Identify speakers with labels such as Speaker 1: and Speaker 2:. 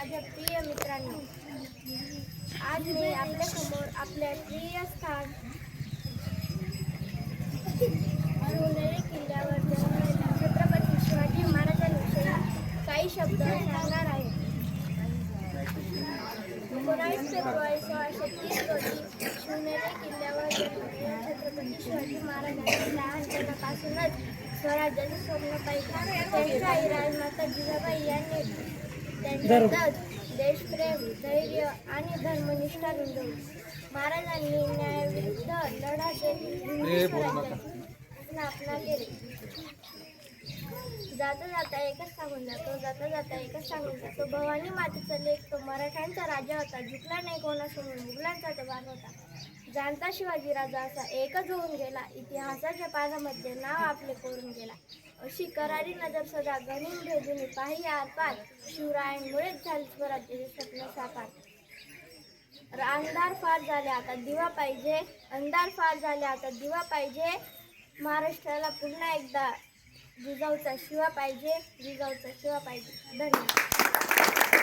Speaker 1: माझ्या प्रिय मित्रांनो आज मी आपल्यासमोर आपल्या प्रिय स्थान शिवनेरी किल्ल्यावर जन्मलेल्या छत्रपती शिवाजी महाराजांविषयी काही शब्द सांगणार आहे. एकोणावीस फेब्रुवारी सोळाशे तीस रोजी शिवनेरी किल्ल्यावर जन्मलेल्या छत्रपती शिवाजी महाराजांनी लहानपणापासूनच स्वराज्याचे स्वप्न पाहिजे. त्यांच्या आई राजमाता जिजाबाई यांनी त्यांच्यातच देशप्रेम धैर्य आणि धर्मनिष्ठा रुंदवली महाराजांनी न्यायाविरुद्ध लढा स्थापना केली. जाता जाता एकच सांगून जातो जाता जाता एकच सांगून जातो. भवानी मातेचा लेख तो मराठ्यांचा राजा होता. झुकला नाही कोणासमोर मुघलांचा दबाण होता. जाणता शिवाजी राजा असा एकच होऊन गेला. इतिहासाच्या पानामध्ये नाव आपले कोरून गेला. अशी करारी नजर सदा गणून भेदून पाही आरपार शिवरायांमुळेच झाले स्वराज्याचे स्वप्न साकार. अंधार फार झाले आता दिवा पाहिजे. अंधार फार झाले आता दिवा पाहिजे. महाराष्ट्राला पुन्हा एकदा जिजाऊचा शिवा पाहिजे. जिजाऊचा शिवा पाहिजे. धन्यवाद.